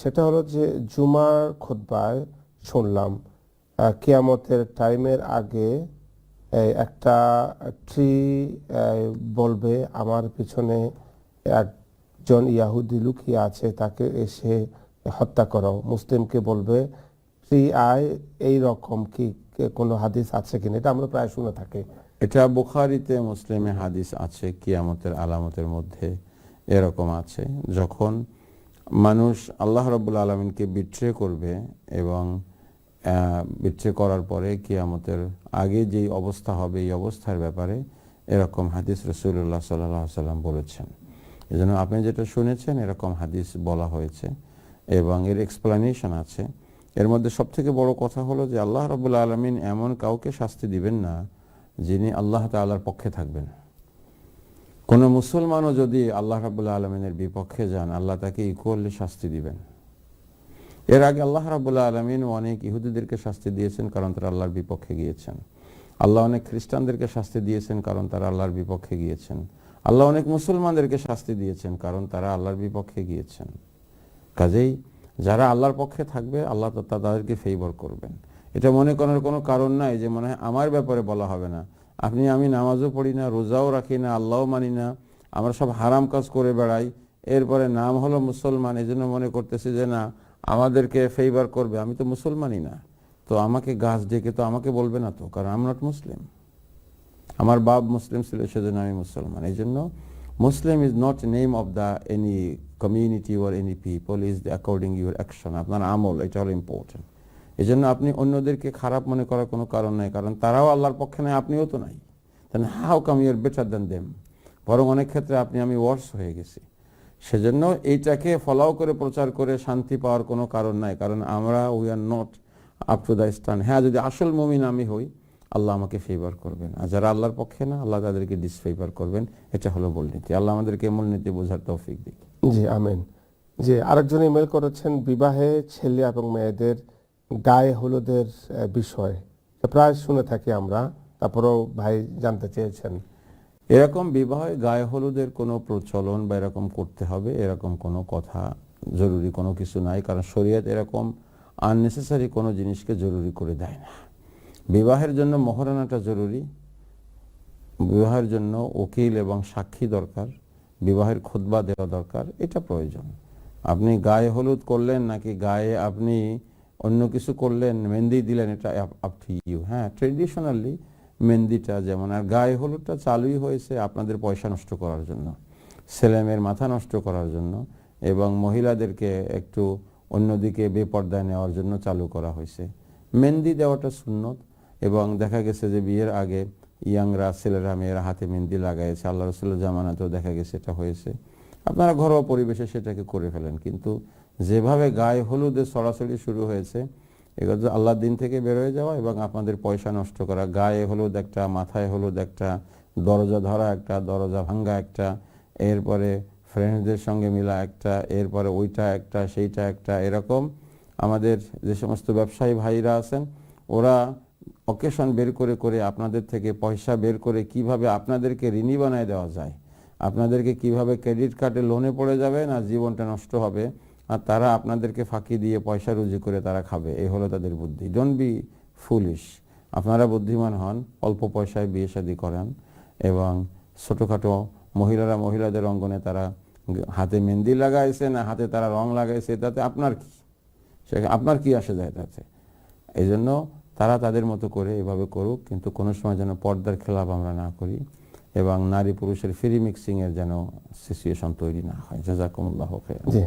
সেটা হলো যে জুমার খুতবায় শুনলাম কিয়ামতের টাইমের আগে একটা ট্রি বলবে আমার পিছনে একজন ইয়াহুদি লুকিয়ে আছে, তাকে এসে হত্যা করো। মুসলিমকে বলবে, ট্রি আয় এই রকম কি, কোনো হাদিস আছে কিনা? এটা আমরা প্রায় শুনে থাকি। এটা বুখারিতে মুসলিমে হাদিস আছে, কিয়ামতের আলামতের মধ্যে এরকম আছে, যখন মানুষ আল্লাহ রব্বুল আলমিনকে বিট্রে করবে এবং বিট্রে করার পরে কিয়ামতের আগে যেই অবস্থা হবে, এই অবস্থার ব্যাপারে এরকম হাদিস রসুল্লাহ সাল্লাহ সাল্লাম বলেছেন। এই জন্য আপনি যেটা শুনেছেন, এরকম হাদিস বলা হয়েছে এবং এর এক্সপ্লানেশন আছে। এর মধ্যে সবথেকে বড় কথা হলো যে আল্লাহ রবুল্লা আলমিন এমন কাউকে শাস্তি দিবেন না যিনি আল্লাহ তাল্লাহর পক্ষে থাকবেন। কোনো মুসলমানও যদি আল্লাহ রাবুল্লাহ আলমিনের বিপক্ষে যান, আল্লাহ তাকে ইকুয়ালি শাস্তি দিবেন। এর আগে আল্লাহ রাবুল্লাহ আলমিন অনেক ইহুদিদেরকে শাস্তি দিয়েছেন কারণ তারা আল্লাহর বিপক্ষে গিয়েছেন। আল্লাহ অনেক খ্রিস্টানদেরকে শাস্তি দিয়েছেন কারণ তারা আল্লাহর বিপক্ষে গিয়েছেন। আল্লাহ অনেক মুসলমানদেরকে শাস্তি দিয়েছেন কারণ তারা আল্লাহর বিপক্ষে গিয়েছেন। কাজেই যারা আল্লাহর পক্ষে থাকবে, আল্লাহ তাদেরকে ফেভার করবেন। এটা মনে করার কোনো কারণ নাই যে মনে হয় আমার ব্যাপারে বলা হবে না। আপনি আমি নামাজও পড়ি না, রোজাও রাখি না, আল্লাহও মানি না, আমরা সব হারাম কাজ করে বেড়াই। এরপরে নাম হলো মুসলমান এই জন্য মনে করতেছি যে না, আমাদেরকে ফেভার করবে। আমি তো মুসলমানই না। তো আমাকে গাছ ডেকে তো আমাকে বলবে না তো, কারণ আম নট মুসলিম আমার বাপ মুসলিম ছিল, সেজন্য আমি মুসলমান। এই জন্য Muslim is not name of the any community or any people is according your action আপনার আমল, এটা হলো ইম্পর্টেন্ট এই জন্য আপনি অন্যদেরকে খারাপ মনে করার কোনো কারণ নাই, কারণ তারাও আল্লাহর পক্ষে নাই, আপনিও তো নাই। তাহলে how come your better than them বরং অনেক ক্ষেত্রে আপনি, আমি ওয়ার্স হয়ে গেছি। সেজন্য এইটাকে ফলাও করে, প্রচার করে শান্তি পাওয়ার কোনো কারণ নাই, কারণ আমরা we are not up to the stand হ্যাঁ যদি আসল মমিন আমি হই, আল্লাহ আমাকে ফেভার করবেন। আর যারা আল্লাহর পক্ষে না, আল্লাহ তাদেরকে ডিসফেভার করবেন। এটা হলো মূলনীতি আল্লাহ আমাদেরকে মূলনীতি বোঝার তৌফিক দিক। জি, আমেন। যে আরেকজন ইমেল করেছেন, বিবাহে ছেলে এবং মেয়েদের গায়ে হলুদের বিষয়। প্রায় শুনে থাকি আমরা, তারপরেও ভাই জানতে চেয়েছেন। এরকম বিবাহে গায়ে হলুদের কোনো প্রচলন বা এরকম করতে হবে, এরকম কোনো কথা জরুরি কোনো কিছু নাই, কারণ শরীয়ত এরকম আননেসেসারি কোনো জিনিসকে জরুরি করে দেয় না। বিবাহের জন্য মহারানাটা জরুরি। বিবাহের জন্য উকিল এবং সাক্ষী দরকার, বিবাহের খুতবা দেওয়া দরকার, এটা প্রয়োজন। আপনি গায়ে হলুদ করলেন নাকি গায়ে আপনি অন্য কিছু করলেন, মেহেন্দি দিলেন, এটা আপ টু ইউ হ্যাঁ ট্রেডিশনালি মেহেন্দিটা যেমন, আর গায়ে হলুদটা চালুই হয়েছে আপনাদের পয়সা নষ্ট করার জন্য, ছেলেমেয়ের মাথা নষ্ট করার জন্য, এবং মহিলাদেরকে একটু অন্যদিকে বেপর্দায় নেওয়ার জন্য চালু করা হয়েছে। মেহেন্দি দেওয়াটা সুন্নত, এবং দেখা গেছে যে বিয়ের আগে ইয়াংরা ছেলেরা, মেয়েরা হাতে মেহেন্দি লাগাইছে, আল্লাহ রসুল্লাহ জামানাতেও দেখা গেছে এটা হয়েছে। আপনারা ঘরোয়া পরিবেশে সেটাকে করে ফেলেন, কিন্তু যেভাবে গায়ে হলুদে সরাসরি শুরু হয়েছে, এগুলো আল্লাহর দিন থেকে বের হয়ে যাওয়া এবং আপনাদের পয়সা নষ্ট করা, গায়ে হলুদ একটা, মাথায় হলুদ একটা, দরজা ধরা একটা, দরজা ভাঙ্গা একটা, এরপরে ফ্রেন্ডসদের সঙ্গে মিলা একটা, এরপরে ওইটা একটা, সেইটা একটা, এরকম আমাদের যে সমস্ত ব্যবসায়ী ভাইরা আছেন, ওরা অকেশন বের করে করে আপনাদের থেকে পয়সা বের করে কীভাবে আপনাদেরকে ঋণী বানায় দেওয়া যায়, আপনাদেরকে কীভাবে ক্রেডিট কার্ডে লোনে পড়ে যাবে না জীবনটা নষ্ট হবে আর তারা আপনাদেরকে ফাঁকি দিয়ে পয়সা রুজি করে তারা খাবে। এই হলো তাদের বুদ্ধি। ডোন্ট বি ফুলিশ আপনারা বুদ্ধিমান হন, অল্প পয়সায় বিয়ে শাদী করান এবং ছোটোখাটো মহিলারা মহিলাদের অঙ্গনে তারা হাতে মেহেন্দি লাগাইছে না হাতে তারা রং লাগাইছে, তাতে আপনার কি? সে আপনার কি আসে যায় তাতে? এই জন্য তারা তাদের মতো করে এভাবে করুক, কিন্তু কোনো সময় যেন পর্দার খেলাপ আমরা না করি এবং নারী পুরুষের ফ্রি মিক্সিংয়ের যেন সিচুয়েশন তৈরি না হয়। জাজাকুমুল্লাহ খেয়াল জি।